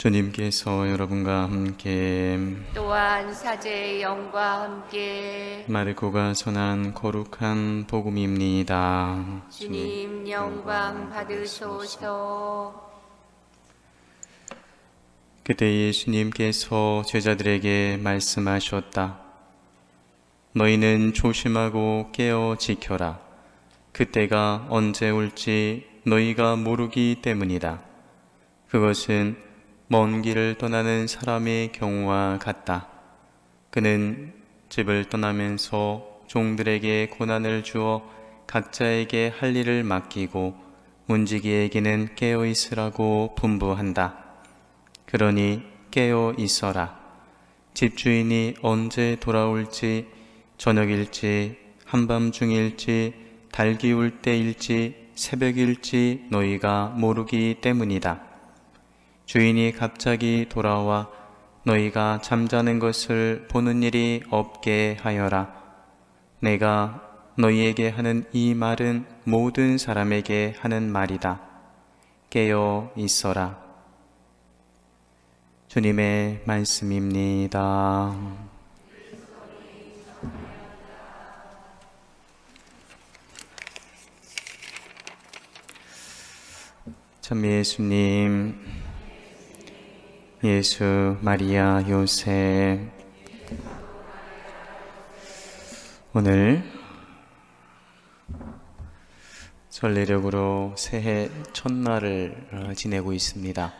주님께서 여러분과 함께 또한 사제의 영과 함께 마르코가 전한 거룩한 복음입니다. 주님 영광 받으소서 그때 예수님께서 제자들에게 말씀하셨다. 너희는 조심하고 깨어 지켜라. 그때가 언제 올지 너희가 모르기 때문이다. 그것은 먼 길을 떠나는 사람의 경우와 같다. 그는 집을 떠나면서 종들에게 고난을 주어 각자에게 할 일을 맡기고 문지기에게는 깨어 있으라고 분부한다. 그러니 깨어 있어라. 집주인이 언제 돌아올지 저녁일지 한밤중일지 달 기울 때일지 새벽일지 너희가 모르기 때문이다. 주인이 갑자기 돌아와 너희가 잠자는 것을 보는 일이 없게 하여라. 내가 너희에게 하는 이 말은 모든 사람에게 하는 말이다. 깨어 있어라. 주님의 말씀입니다. 참 예수님, 예수, 마리아, 요셉, 오늘 전례력으로 새해 첫날을 어, 지내고 있습니다.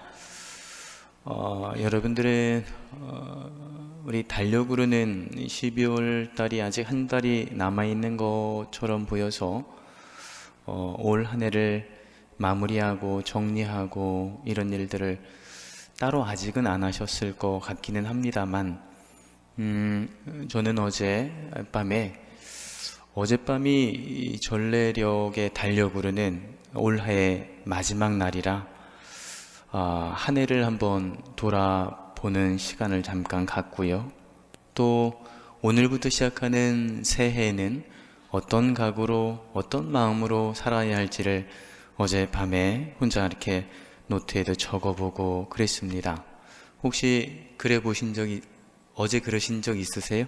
어, 여러분들은 어, 우리 달력으로는 12월 달이 아직 한 달이 남아 있는 것처럼 보여서 어, 올 한 해를 마무리하고 정리하고 이런 일들을 따로 아직은 안 하셨을 것 같기는 합니다만, 음, 저는 어제 밤에 어젯밤이 이 전례력의 달력으로는 올해 마지막 날이라 아, 한 해를 한번 돌아보는 시간을 잠깐 갖고요. 또 오늘부터 시작하는 새해에는 어떤 각오로 어떤 마음으로 살아야 할지를 어젯밤에 혼자 이렇게 노트에도 적어보고 그랬습니다. 혹시 그래 보신 적이 어제 그러신 적 있으세요?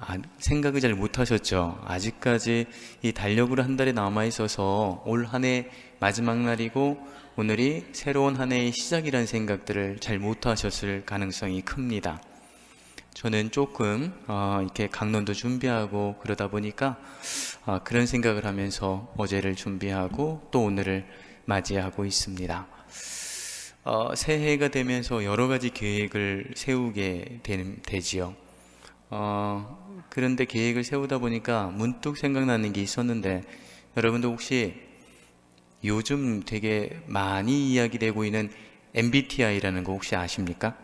아, 생각을 잘 못하셨죠. 아직까지 이 달력으로 한 달이 남아 있어서 올 한 해 마지막 날이고 오늘이 새로운 한 해의 시작이라는 생각들을 잘 못하셨을 가능성이 큽니다. 저는 조금 어, 이렇게 강론도 준비하고 그러다 보니까 어, 그런 생각을 하면서 어제를 준비하고 또 오늘을 맞이하고 있습니다. 어, 새해가 되면서 여러 가지 계획을 세우게 되는, 되지요. 어, 그런데 계획을 세우다 보니까 문득 생각나는 게 있었는데 여러분도 혹시 요즘 되게 많이 이야기되고 있는 MBTI라는 거 혹시 아십니까?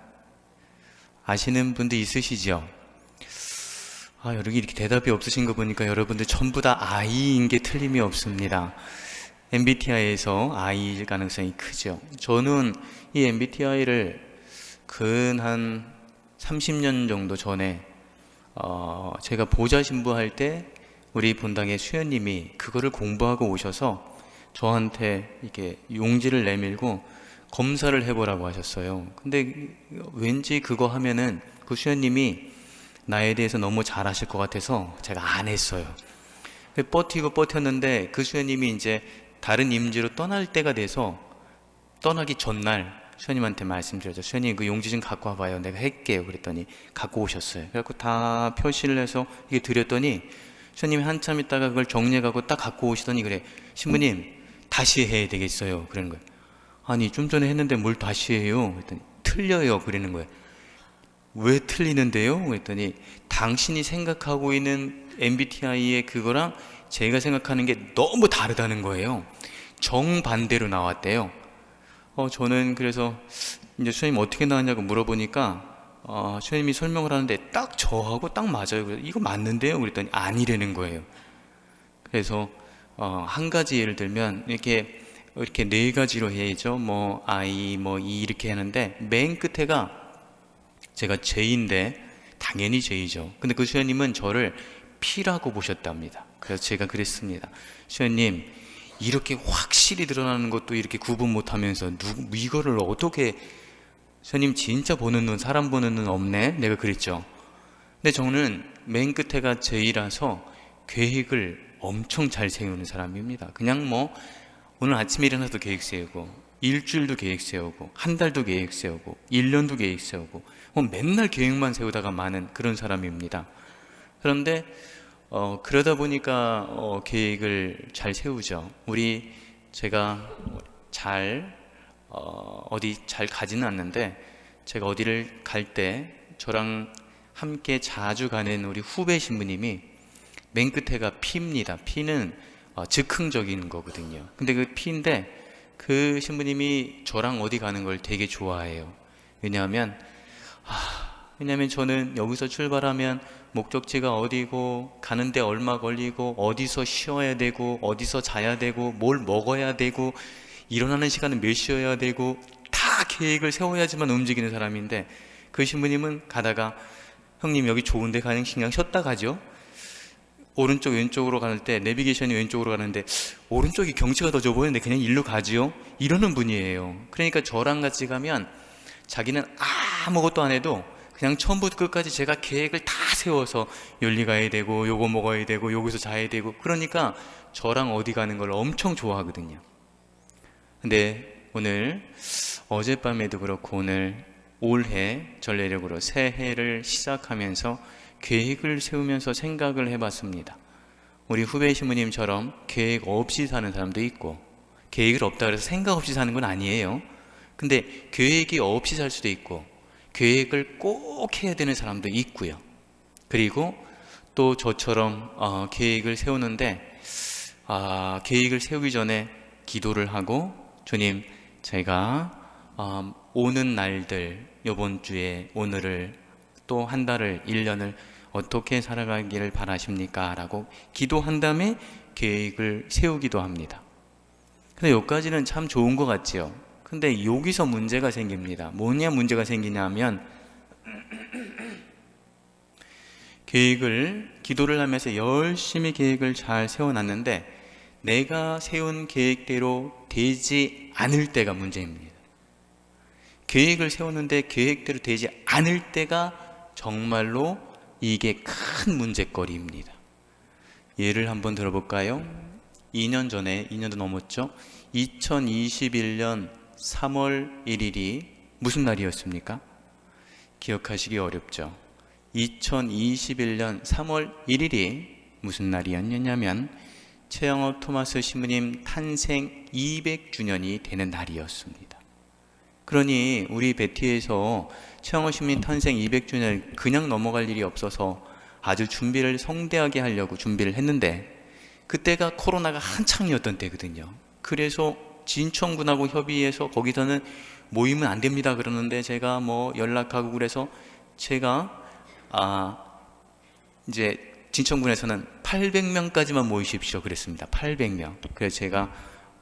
아시는 분도 있으시죠? 아, 여기 이렇게 대답이 없으신 거 보니까 여러분들 전부 다 I인 게 틀림이 없습니다. MBTI에서 I일 가능성이 크죠. 저는 이 MBTI를 근 한 30년 정도 전에 어, 제가 보좌 신부할 때 우리 본당의 수연님이 그거를 공부하고 오셔서 저한테 이렇게 용지를 내밀고 검사를 해보라고 하셨어요. 근데 왠지 그거 하면은 그 수연님이 나에 대해서 너무 잘 아실 것 같아서 제가 안 했어요. 버티고 버텼는데 그 수연님이 이제 다른 임지로 떠날 때가 돼서 떠나기 전날 수연님한테 말씀드렸죠. 수연님 그 용지 좀 갖고 와봐요. 내가 할게요. 그랬더니 갖고 오셨어요. 그래갖고 다 표시를 해서 이게 드렸더니 수연님이 한참 있다가 그걸 정리해가고 딱 갖고 오시더니 그래 신부님 다시 해야 되겠어요. 그러는 거예요. 아니 좀 전에 했는데 뭘 다시 해요? 그랬더니 틀려요. 그러는 거예요. 왜 틀리는데요? 그랬더니 당신이 생각하고 있는 MBTI의 그거랑 제가 생각하는 게 너무 다르다는 거예요. 정반대로 나왔대요. 어, 저는 그래서 이제 수현님 어떻게 나왔냐고 물어보니까 어, 수현님이 설명을 하는데 딱 저하고 딱 맞아요. 그래서 이거 맞는데요? 그랬더니 아니라는 거예요. 그래서 어, 한 가지 예를 들면 이렇게 이렇게 네 가지로 해야죠. 뭐 I, 뭐 E 이렇게 하는데 맨 끝에가 제가 J인데 당연히 J죠. 근데 그 수현님은 저를 P라고 보셨답니다. 그래서 제가 그랬습니다. 수현님 이렇게 확실히 드러나는 것도 이렇게 구분 못하면서 누구 이거를 어떻게 스님 진짜 보는 눈, 사람 보는 눈 없네. 내가 그랬죠. 근데 저는 맨 끝에가 제이라서 계획을 엄청 잘 세우는 사람입니다. 그냥 뭐 오늘 아침에 일어나도 계획 세우고 일주일도 계획 세우고 한 달도 계획 세우고 1년도 계획 세우고 뭐 맨날 계획만 세우다가 많은 그런 사람입니다. 그런데 어, 그러다 보니까 어, 계획을 잘 세우죠. 우리 제가 잘 어, 어디 잘 가지는 않는데 제가 어디를 갈 때 저랑 함께 자주 가는 우리 후배 신부님이 맨 끝에가 피입니다. 피는 어, 즉흥적인 거거든요. 근데 그 피인데 그 신부님이 저랑 어디 가는 걸 되게 좋아해요. 왜냐하면 아, 왜냐하면 저는 여기서 출발하면 목적지가 어디고 가는데 얼마 걸리고 어디서 쉬어야 되고 어디서 자야 되고 뭘 먹어야 되고 일어나는 시간은 몇 시여야 되고 다 계획을 세워야지만 움직이는 사람인데 그 신부님은 가다가 형님 여기 좋은데 가는 그냥 쉬었다 가죠. 오른쪽 왼쪽으로 가는 때 내비게이션이 왼쪽으로 가는데 오른쪽이 경치가 더 좋아 보이는데 그냥 일로 가지요. 이러는 분이에요. 그러니까 저랑 같이 가면 자기는 아무것도 안 해도 그냥 처음부터 끝까지 제가 계획을 다 세워서 열리 가야 되고 요거 먹어야 되고 여기서 자야 되고 그러니까 저랑 어디 가는 걸 엄청 좋아하거든요. 근데 오늘 어젯밤에도 그렇고 오늘 올해 전례력으로 새해를 시작하면서 계획을 세우면서 생각을 해봤습니다. 우리 후배 신부님처럼 계획 없이 사는 사람도 있고 계획을 없다 그래서 생각 없이 사는 건 아니에요. 근데 계획이 없이 살 수도 있고 계획을 꼭 해야 되는 사람도 있고요. 그리고 또 저처럼 어, 계획을 세우는데 아, 계획을 세우기 전에 기도를 하고 주님 제가 어, 오는 날들 이번 주에 오늘을 또 한 달을 1년을 어떻게 살아가기를 바라십니까? 라고 기도한 다음에 계획을 세우기도 합니다. 근데 여기까지는 참 좋은 것 같지요. 근데 여기서 문제가 생깁니다. 뭐냐 문제가 생기냐면 계획을 기도를 하면서 열심히 계획을 잘 세워놨는데 내가 세운 계획대로 되지 않을 때가 문제입니다. 계획을 세웠는데 계획대로 되지 않을 때가 정말로 이게 큰 문제거리입니다. 예를 한번 들어볼까요? 2년 전에, 2년도 넘었죠? 2021년 3월 1일이 무슨 날이었습니까? 기억하시기 어렵죠? 2021년 3월 1일이 무슨 날이었냐면 최영호 토마스 신부님 탄생 200주년이 되는 날이었습니다. 그러니 우리 베티에서 최영호 신부님 탄생 200주년 그냥 넘어갈 일이 없어서 아주 준비를 성대하게 하려고 준비를 했는데 그때가 코로나가 한창이었던 때거든요. 그래서 진천군하고 협의해서 거기서는 모이면 안 됩니다 그러는데 제가 뭐 연락하고 그래서 제가 아 이제 진천군에서는 800명까지만 모이십시오 그랬습니다. 800명. 그래서 제가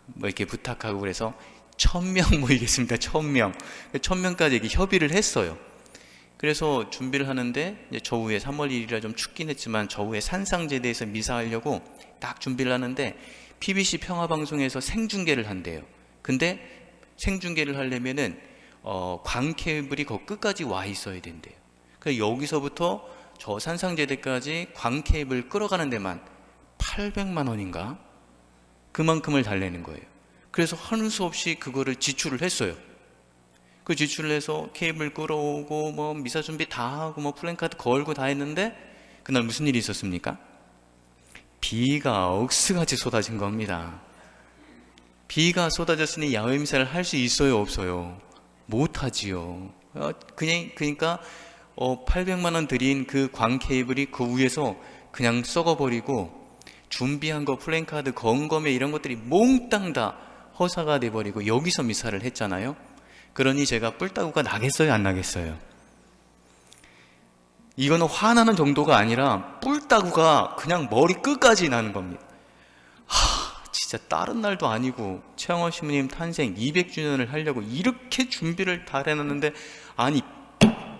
뭐 이렇게 부탁하고 그래서 1000명 모이겠습니다. 1000명. 1000명까지 이렇게 협의를 했어요. 그래서 준비를 하는데 이제 저 후에 3월 1일이라 좀 춥긴 했지만 저 후에 산상제대에서 미사하려고 딱 준비를 하는데 PBC 평화방송에서 생중계를 한대요. 근데 생중계를 하려면은 어, 광 케이블이 거 끝까지 와 있어야 된대요. 그래서 여기서부터 저 산상제대까지 광 케이블 끌어가는 데만 800만 원인가 그만큼을 달래는 거예요. 그래서 하는 수 없이 그거를 지출을 했어요. 그 지출을 해서 케이블 끌어오고 뭐 미사 준비 다 하고 뭐 플랜카드 걸고 다 했는데 그날 무슨 일이 있었습니까? 비가 억스같이 쏟아진 겁니다. 비가 쏟아졌으니 야외 미사를 할 수 있어요, 없어요? 못 하지요. 어, 그냥 그러니까 어, 800만 원 들인 그 광 케이블이 그 위에서 그냥 썩어버리고 준비한 거 플랜카드 건검에 이런 것들이 몽땅 다 허사가 돼버리고 여기서 미사를 했잖아요. 그러니 제가 뿔따구가 나겠어요, 안 나겠어요? 이거는 화나는 정도가 아니라 뿔따구가 그냥 머리 끝까지 나는 겁니다. 하, 진짜 다른 날도 아니고 최영원 신부님 탄생 200주년을 하려고 이렇게 준비를 다 해놨는데 아니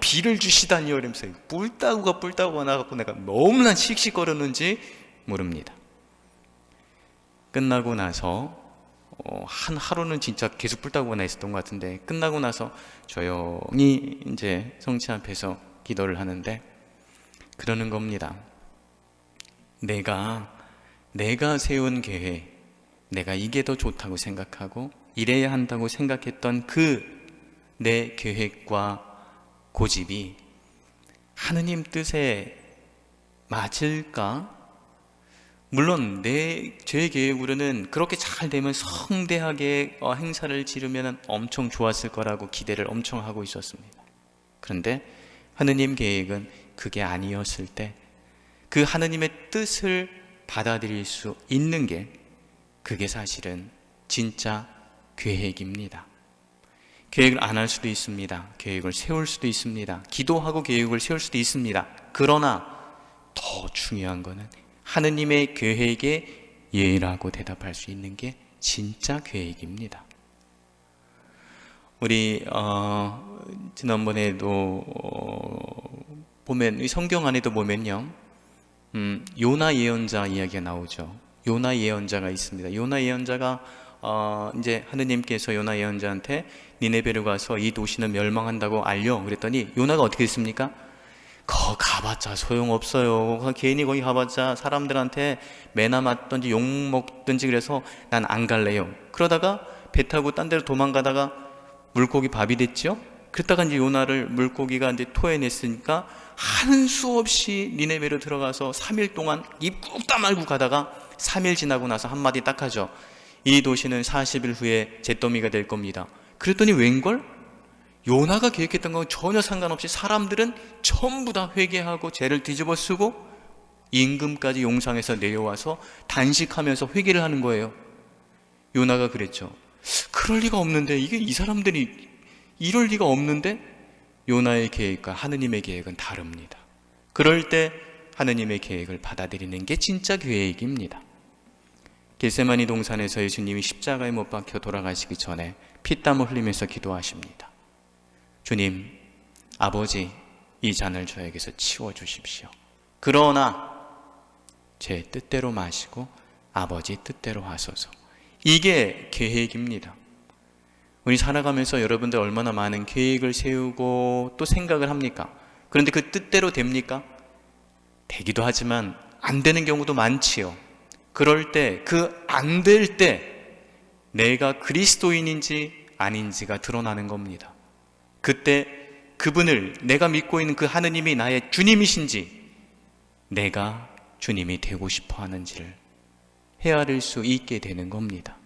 비를 주시다니요 이러면서 뿔따구가 뿔따구가 나갖고 내가 너무나 씩씩거렸는지 모릅니다. 끝나고 나서 어, 한 하루는 진짜 계속 불타고나 있었던 것 같은데 끝나고 나서 조용히 이제 성치 앞에서 기도를 하는데 그러는 겁니다. 내가 내가 세운 계획, 내가 이게 더 좋다고 생각하고 이래야 한다고 생각했던 그 내 계획과 고집이 하느님 뜻에 맞을까? 물론 내 제 계획으로는 그렇게 잘 되면 성대하게 어, 행사를 지르면 엄청 좋았을 거라고 기대를 엄청 하고 있었습니다. 그런데 하느님 계획은 그게 아니었을 때 그 하느님의 뜻을 받아들일 수 있는 게 그게 사실은 진짜 계획입니다. 계획을 안 할 수도 있습니다. 계획을 세울 수도 있습니다. 기도하고 계획을 세울 수도 있습니다. 그러나 더 중요한 거는 하느님의 계획에 예라고 대답할 수 있는 게 진짜 계획입니다. 우리 어, 지난번에도 어, 보면 이 성경 안에도 보면요, 음, 요나 예언자 이야기가 나오죠. 요나 예언자가 있습니다. 요나 예언자가 어, 이제 하느님께서 요나 예언자한테 니네베를 가서 이 도시는 멸망한다고 알려 그랬더니 요나가 어떻게 했습니까? 거 가봤자 소용없어요. 괜히 거기 가봤자 사람들한테 매나 맞든지 욕 먹든지 그래서 난 안 갈래요. 그러다가 배 타고 딴 데로 도망가다가 물고기 밥이 됐죠. 그랬다가 이제 요나를 물고기가 이제 토해냈으니까 하는 수 없이 니네베로 들어가서 3일 동안 입 꾹 다말고 가다가 3일 지나고 나서 한마디 딱 하죠. 이 도시는 40일 후에 잿더미가 될 겁니다. 그랬더니 웬걸? 요나가 계획했던 건 전혀 상관없이 사람들은 전부 다 회개하고 죄를 뒤집어 쓰고 임금까지 용상에서 내려와서 단식하면서 회개를 하는 거예요. 요나가 그랬죠. 그럴 리가 없는데 이게 이 사람들이 이럴 리가 없는데 요나의 계획과 하느님의 계획은 다릅니다. 그럴 때 하느님의 계획을 받아들이는 게 진짜 계획입니다. 겟세마니 동산에서 예수님이 십자가에 못 박혀 돌아가시기 전에 피땀을 흘리면서 기도하십니다. 주님, 아버지, 이 잔을 저에게서 치워 주십시오. 그러나 제 뜻대로 마시고 아버지 뜻대로 하소서. 이게 계획입니다. 우리 살아가면서 여러분들 얼마나 많은 계획을 세우고 또 생각을 합니까? 그런데 그 뜻대로 됩니까? 되기도 하지만 안 되는 경우도 많지요. 그럴 때, 그 안 될 때, 내가 그리스도인인지 아닌지가 드러나는 겁니다. 그때 그분을 내가 믿고 있는 그 하느님이 나의 주님이신지, 내가 주님이 되고 싶어 하는지를 헤아릴 수 있게 되는 겁니다.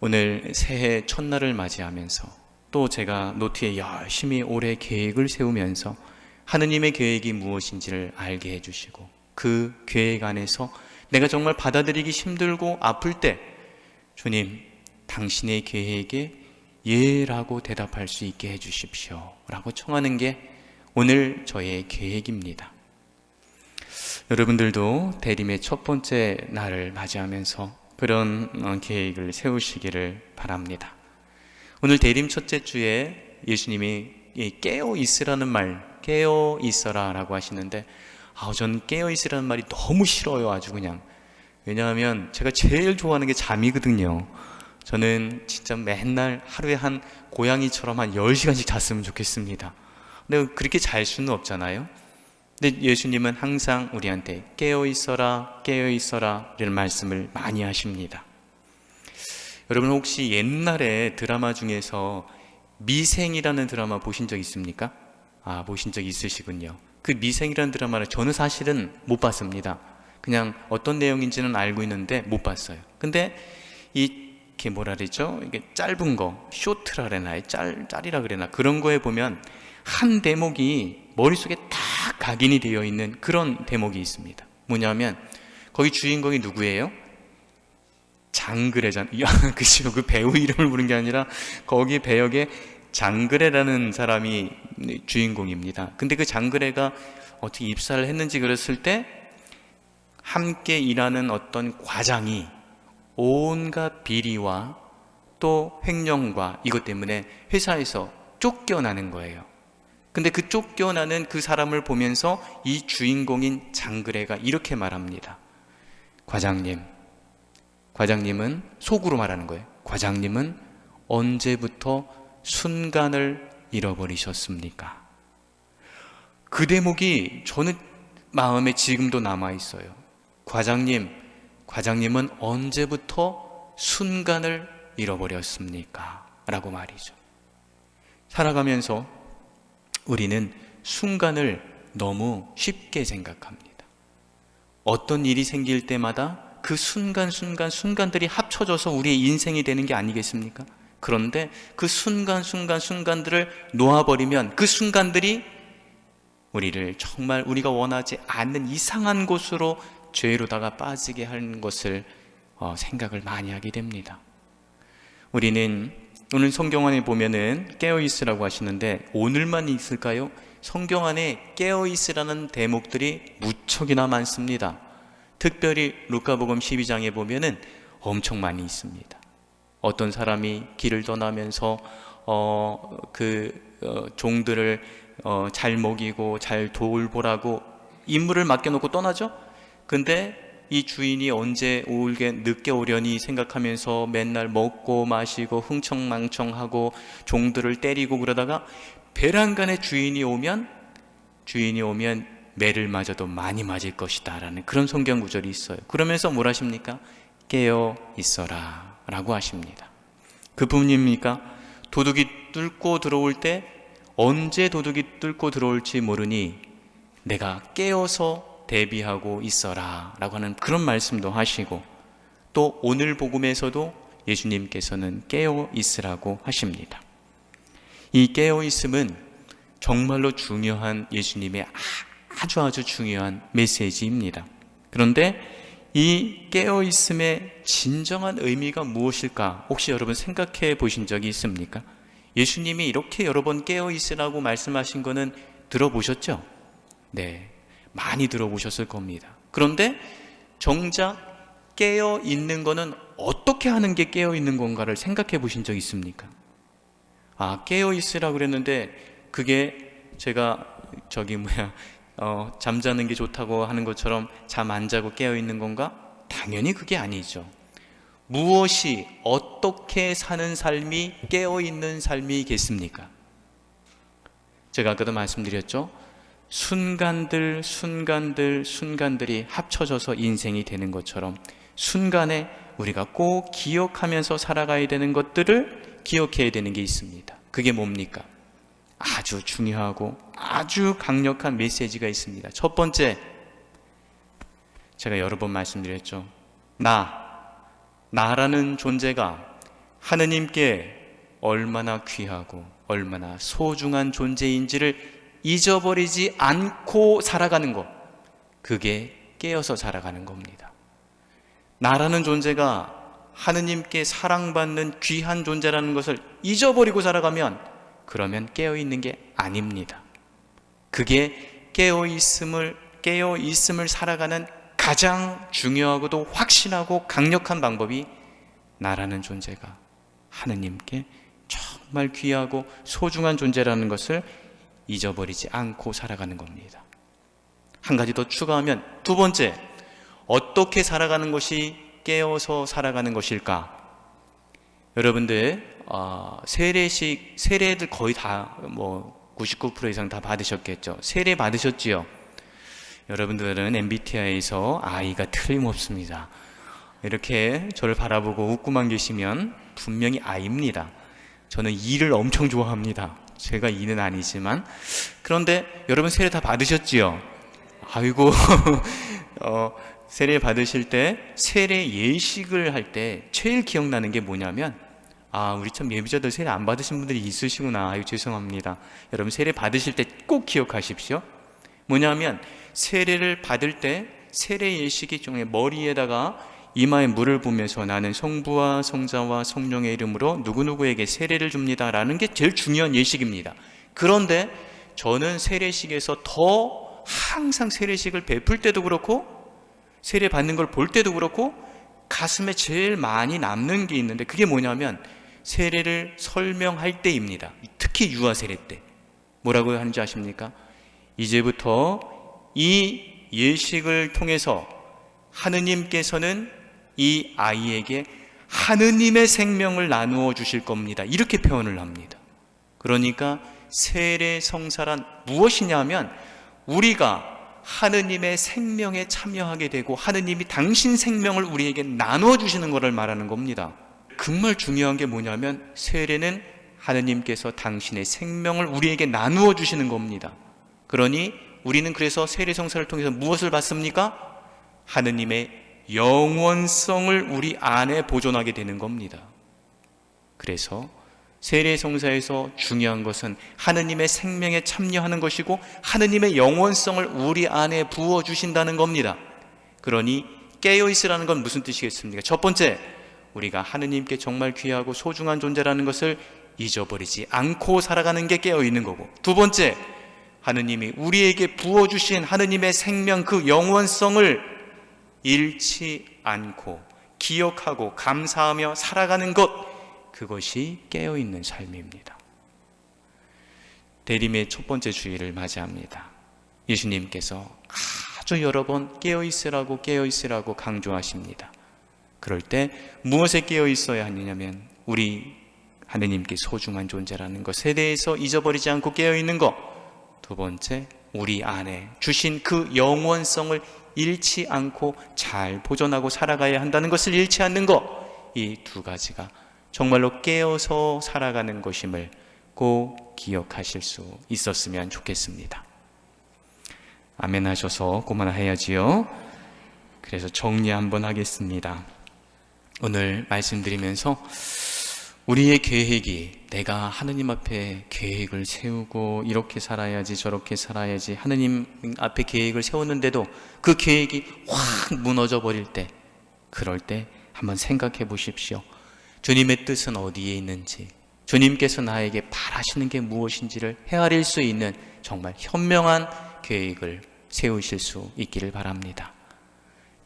오늘 새해 첫날을 맞이하면서 또 제가 노트에 열심히 올해 계획을 세우면서 하느님의 계획이 무엇인지를 알게 해주시고 그 계획 안에서 내가 정말 받아들이기 힘들고 아플 때 주님 당신의 계획에 예라고 대답할 수 있게 해주십시오 라고 청하는 게 오늘 저의 계획입니다. 여러분들도 대림의 첫 번째 날을 맞이하면서 그런 어, 계획을 세우시기를 바랍니다. 오늘 대림 첫째 주에 예수님이 깨어 있으라는 말, 깨어 있어라 라고 하시는데, 아, 전 깨어 있으라는 말이 너무 싫어요, 아주 그냥. 왜냐하면 제가 제일 좋아하는 게 잠이거든요. 저는 진짜 맨날 하루에 한 고양이처럼 한 10시간씩 잤으면 좋겠습니다. 근데 그렇게 잘 수는 없잖아요. 근데 예수님은 항상 우리한테 깨어 있어라, 깨어 있어라 이런 말씀을 많이 하십니다. 여러분 혹시 옛날에 드라마 중에서 미생이라는 드라마 보신 적 있습니까? 아, 보신 적 있으시군요. 그 미생이라는 드라마를 저는 사실은 못 봤습니다. 그냥 어떤 내용인지는 알고 있는데 못 봤어요. 근데 이게 뭐라 그러죠? 이게 짧은 거, 쇼트라 그래나, 짤, 짤이라 그래나 그런 거에 보면 한 대목이 머릿속에 딱 각인이 되어 있는 그런 대목이 있습니다. 뭐냐면 거기 주인공이 누구예요? 장그래잖아요. 그죠? 그 배우 이름을 부른 게 아니라 거기 배역에 장그래라는 사람이 주인공입니다. 근데 그 장그래가 어떻게 입사를 했는지 그랬을 때 함께 일하는 어떤 과장이 온갖 비리와 또 횡령과 이것 때문에 회사에서 쫓겨나는 거예요. 근데 그 쫓겨나는 그 사람을 보면서 이 주인공인 장그래가 이렇게 말합니다. 과장님, 과장님은 속으로 말하는 거예요. 과장님은 언제부터 순간을 잃어버리셨습니까? 그 대목이 저는 마음에 지금도 남아 있어요. 과장님, 과장님은 언제부터 순간을 잃어버렸습니까? 라고 말이죠. 살아가면서 우리는 순간을 너무 쉽게 생각합니다. 어떤 일이 생길 때마다 그 순간순간 순간들이 합쳐져서 우리의 인생이 되는 게 아니겠습니까? 그런데 그 순간순간 순간들을 놓아버리면 그 순간들이 우리를 정말 우리가 원하지 않는 이상한 곳으로 죄로다가 빠지게 하는 것을 어, 생각을 많이 하게 됩니다. 우리는 오늘 성경 안에 보면은 깨어 있으라고 하시는데 오늘만 있을까요? 성경 안에 깨어 있으라는 대목들이 무척이나 많습니다. 특별히 루카복음 12장에 보면은 엄청 많이 있습니다. 어떤 사람이 길을 떠나면서 어 그 어, 종들을 어, 잘 먹이고 잘 돌보라고 임무를 맡겨놓고 떠나죠. 근데 이 주인이 언제 오게 늦게 오려니 생각하면서 맨날 먹고 마시고 흥청망청하고 종들을 때리고 그러다가 베란간에 주인이 오면 주인이 오면 매를 맞아도 많이 맞을 것이다 라는 그런 성경 구절이 있어요. 그러면서 뭘 하십니까? 깨어 있어라 라고 하십니다. 그뿐입니까? 도둑이 뚫고 들어올 때 언제 도둑이 뚫고 들어올지 모르니 내가 깨어서 대비하고 있어라 라고 하는 그런 말씀도 하시고 또 오늘 복음에서도 예수님께서는 깨어 있으라고 하십니다. 이 깨어 있음은 정말로 중요한 예수님의 아주 아주 중요한 메시지입니다. 그런데 이 깨어 있음의 진정한 의미가 무엇일까? 혹시 여러분 생각해 보신 적이 있습니까? 예수님이 이렇게 여러 번 깨어 있으라고 말씀하신 거는 들어보셨죠? 네. 많이 들어보셨을 겁니다. 그런데 정작 깨어 있는 거는 어떻게 하는 게 깨어 있는 건가를 생각해 보신 적 있습니까? 아, 깨어 있으라 그랬는데 그게 제가 저기 뭐야 어, 잠자는 게 좋다고 하는 것처럼 잠 안 자고 깨어 있는 건가? 당연히 그게 아니죠. 무엇이 어떻게 사는 삶이 깨어 있는 삶이겠습니까? 제가 아까도 말씀드렸죠. 순간들, 순간들, 순간들이 합쳐져서 인생이 되는 것처럼 순간에 우리가 꼭 기억하면서 살아가야 되는 것들을 기억해야 되는 게 있습니다. 그게 뭡니까? 아주 중요하고 아주 강력한 메시지가 있습니다. 첫 번째, 제가 여러 번 말씀드렸죠. 나, 나라는 존재가 하느님께 얼마나 귀하고 얼마나 소중한 존재인지를 잊어버리지 않고 살아가는 것. 그게 깨어서 살아가는 겁니다. 나라는 존재가 하느님께 사랑받는 귀한 존재라는 것을 잊어버리고 살아가면 그러면 깨어 있는 게 아닙니다. 그게 깨어 있음을 깨어 있음을 살아가는 가장 중요하고도 확신하고 강력한 방법이 나라는 존재가 하느님께 정말 귀하고 소중한 존재라는 것을 잊어버리지 않고 살아가는 겁니다. 한 가지 더 추가하면 두 번째, 어떻게 살아가는 것이 깨어서 살아가는 것일까? 여러분들 어, 세례식 세례들 거의 다 뭐 99% 이상 다 받으셨겠죠. 세례 받으셨지요? 여러분들은 MBTI에서 아이가 틀림없습니다. 이렇게 저를 바라보고 웃고만 계시면 분명히 아입니다. 저는 이를 엄청 좋아합니다. 제가 이는 아니지만. 그런데 여러분 세례 다 받으셨지요? 아이고 어, 세례 받으실 때 세례 예식을 할 때 제일 기억나는 게 뭐냐면 아 우리 참 예비자들 세례 안 받으신 분들이 있으시구나. 아유 죄송합니다. 여러분 세례 받으실 때 꼭 기억하십시오. 뭐냐면 세례를 받을 때 세례 예식이 중에 머리에다가 이마에 물을 부면서 나는 성부와 성자와 성령의 이름으로 누구누구에게 세례를 줍니다 라는 게 제일 중요한 예식입니다. 그런데 저는 세례식에서 더 항상 세례식을 베풀 때도 그렇고 세례 받는 걸 볼 때도 그렇고 가슴에 제일 많이 남는 게 있는데 그게 뭐냐면 세례를 설명할 때입니다. 특히 유아 세례 때. 뭐라고 하는지 아십니까? 이제부터 이 예식을 통해서 하느님께서는 이 아이에게 하느님의 생명을 나누어 주실 겁니다. 이렇게 표현을 합니다. 그러니까 세례 성사란 무엇이냐면 우리가 하느님의 생명에 참여하게 되고 하느님이 당신 생명을 우리에게 나누어 주시는 것을 말하는 겁니다. 정말 중요한 게 뭐냐면 세례는 하느님께서 당신의 생명을 우리에게 나누어 주시는 겁니다. 그러니 우리는 그래서 세례 성사를 통해서 무엇을 받습니까? 하느님의 영원성을 우리 안에 보존하게 되는 겁니다. 그래서 세례 성사에서 중요한 것은 하느님의 생명에 참여하는 것이고 하느님의 영원성을 우리 안에 부어 주신다는 겁니다. 그러니 깨어 있으라는 건 무슨 뜻이겠습니까? 첫 번째, 우리가 하느님께 정말 귀하고 소중한 존재라는 것을 잊어버리지 않고 살아가는 게 깨어 있는 거고. 두 번째, 하느님이 우리에게 부어 주신 하느님의 생명 그 영원성을 잃지 않고 기억하고 감사하며 살아가는 것 그것이 깨어 있는 삶입니다. 대림의 첫 번째 주일을 맞이합니다. 예수님께서 아주 여러 번 깨어 있으라고 깨어 있으라고 강조하십니다. 그럴 때 무엇에 깨어 있어야 하느냐면 우리 하느님께 소중한 존재라는 것에 대해서 잊어버리지 않고 깨어 있는 것. 두 번째, 우리 안에 주신 그 영원성을 잃지 않고 잘 보존하고 살아가야 한다는 것을 잃지 않는 것. 이 두 가지가 정말로 깨어서 살아가는 것임을 꼭 기억하실 수 있었으면 좋겠습니다. 아멘 하셔서 고만해야지요. 그래서 정리 한번 하겠습니다. 오늘 말씀드리면서 우리의 계획이 내가 하느님 앞에 계획을 세우고 이렇게 살아야지 저렇게 살아야지 하느님 앞에 계획을 세웠는데도 그 계획이 확 무너져 버릴 때 그럴 때 한번 생각해 보십시오. 주님의 뜻은 어디에 있는지 주님께서 나에게 바라시는 게 무엇인지를 헤아릴 수 있는 정말 현명한 계획을 세우실 수 있기를 바랍니다.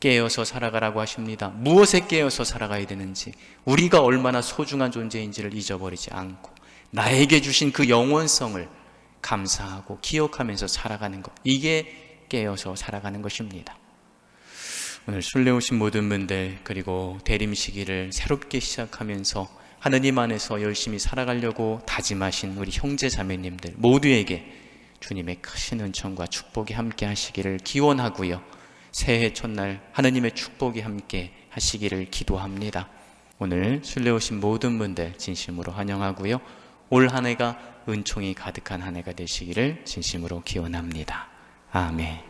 깨어서 살아가라고 하십니다. 무엇에 깨어서 살아가야 되는지, 우리가 얼마나 소중한 존재인지를 잊어버리지 않고, 나에게 주신 그 영원성을 감사하고 기억하면서 살아가는 것. 이게 깨어서 살아가는 것입니다. 오늘 술래 오신 모든 분들, 그리고 대림 시기를 새롭게 시작하면서 하느님 안에서 열심히 살아가려고 다짐하신 우리 형제 자매님들 모두에게 주님의 크신 은총과 축복이 함께 하시기를 기원하고요. 새해 첫날 하느님의 축복이 함께 하시기를 기도합니다. 오늘 순례 오신 모든 분들 진심으로 환영하고요. 올 한 해가 은총이 가득한 한 해가 되시기를 진심으로 기원합니다. 아멘.